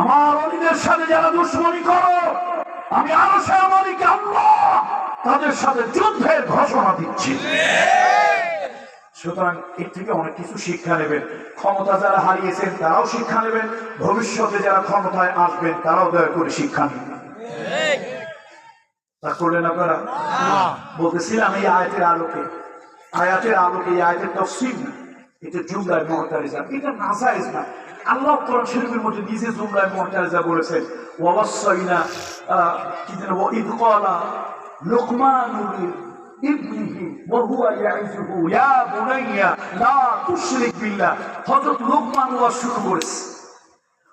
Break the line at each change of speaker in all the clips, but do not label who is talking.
আমার অলিদের সাথে যারা দুশ্মনী করো, আমি আরও সে আল্লাহ তাদের সাথে যুদ্ধের ঘোষণা দিচ্ছি। সুতরাং এর থেকে অনেক কিছু শিক্ষা নেবেন। ক্ষমতা যারা হারিয়েছেন, তারাও শিক্ষা নেবেন। ভবিষ্যতে যারা ক্ষমতায় আসবেন, তারাও দয়া করে শিক্ষা নেবেন তা করলেন আপনারা? বলতেছিলাম এই আয়াতের আলোকে। আয়াতের আলোকে, এই আয়াতের তফসিল না। এটা জুমলায় মহতারিজা এটা নাজাইজ না। আল্লাহ কোরআন শরীফের মধ্যে নিজে জুমলায় মহতারিজা বলেছেন ওয়াসাইনা কি যেন ইদ ক্বালা লুকমানুল ইবনিহি ওয়া ইয়াইজুহু বুনাইয়া, লা তুশরিক বিল্লাহ। হযরত লুকমান শুরু করেছে।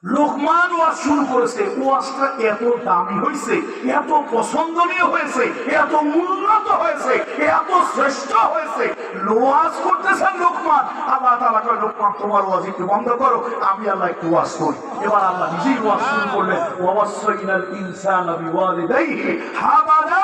লোকমান ওয়াজ শুরু করেছে। ওয়াজটা এত দামি হয়েছে, এত পছন্দনীয় হয়েছে, এত উন্নত হয়েছে, এত শ্রেষ্ঠ হয়েছে। ওয়াজ করতেছেন লোকমান। আল্লাহ তালা কয়, লোকমান, তোমার ওয়াজ একটু বন্ধ করো, আমি আল্লাহ একটু ওয়াজ করি। এবার আল্লাহ নিজেই ওয়াজ শুরু করলেন। ওয়াসাইনাল ইনসানা বিওয়ালিদাইহি হামালাতহু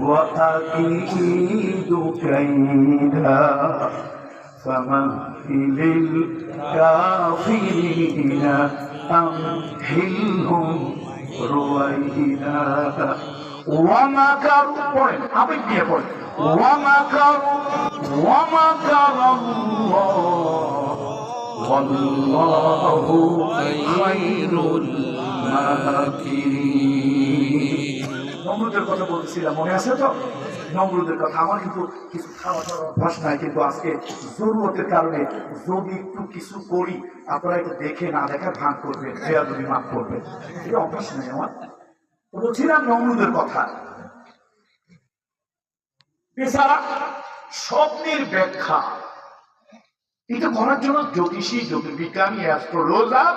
وأكيد كيدا فمهل الكافرين أمهلهم رويدا ومكروا قل أبدي قل ومكروا ومكر الله والله خير الماكرين নমরুদের কথা বলছিলাম মনে আছে তো? নমরুদের কথা, আমার কিন্তু কিছু খাওয়া দাওয়ার অভ্যাস নাই, কিন্তু আজকে জরুরতের কারণে যদি একটু কিছু করি, আপনারা একটু দেখে না দেখা ভাগ করবেন যদি মাফ করবেন। এটা অভ্যাস নেই আমার। বলছিলাম নমরুদের কথা। এছাড়া স্বপ্নের ব্যাখ্যা। এটা করার জন্য জ্যোতিষী, জ্যোতির্বিজ্ঞানী, অ্যাস্ট্রোলজার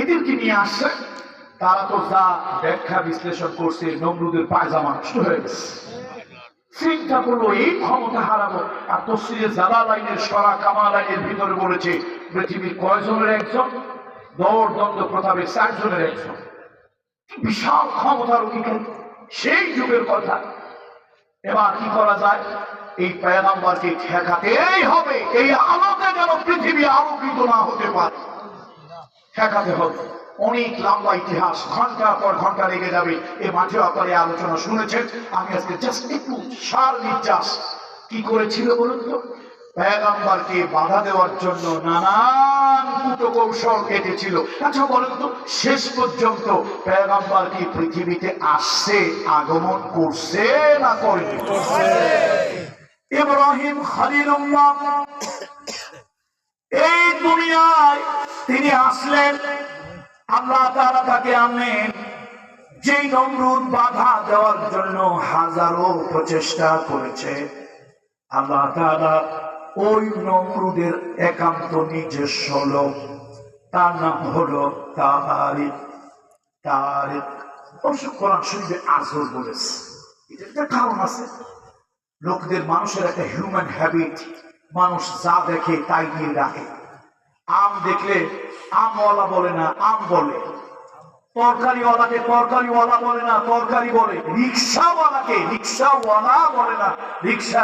এদেরকে নিয়ে আসছে। তারা তো যা ব্যাখ্যা বিশ্লেষণ করছে, নমরুদের পায়জামা নষ্ট হয়ে গেছে। চিন্তা করল, এই ক্ষমতা আর তসিরে জালা লাইনের সরা কামা লাইনের ভিতরে বলেছে, পৃথিবীর কয়জনের একজন? প্রতাপের চারজনের একজন। বিশাল ক্ষমতার অধিকারী। সেই যুগের কথা। এবার কি করা যায়? এই পেগাম্বারকে ঠেকাতেই হবে। এই আলোতে যেন পৃথিবী আলোকিত না হতে পারে। ঠেকাতে হবে। অনেক লম্বা ইতিহাস ঘণ্টার পর ঘণ্টা লেগে যাবে। এ মাঠে আপনারা আলোচনা শুনেছেন। আমি আজকে জাস্ট একটু সার নির্যাস। কি করেছিল বলুন তো? পেগাম্বারকে বাধা দেওয়ার জন্য নানান কৌশল এঁটেছিল আচ্ছা বলুন তো, শেষ পর্যন্ত পেগাম্বার কি পৃথিবীতে আসছে, আগমন করছে না করেনি? ইব্রাহিম খালিলুল্লাহ, এই দুনিয়ায় তিনি আসলেন। আল্লাহ তারা তাকে আনলেন যে নমরুদ বাধা দেওয়ার জন্য হাজারো প্রচেষ্টা করেছে। আল্লাহ তারা ওই নমরুদের একান্ত নিজস্ব লোক। তার নাম হলো তারিক। তারিক। অবশ্য কোরআন শরীফে আজর বলেছে। এটা একটা কারণ আছে। লোকদের মানুষের একটা হিউম্যান হ্যাবিট মানুষ যা দেখে তাই নিয়ে রাখে আম দেখলে আমওয়ালা বলে না, আম বলে। তরকারিওয়ালাকে তরকারিওয়ালা বলে না, তরকারি বলে। রিক্সাওয়ালাকে রিক্সাওয়ালা বলে না, রিক্সা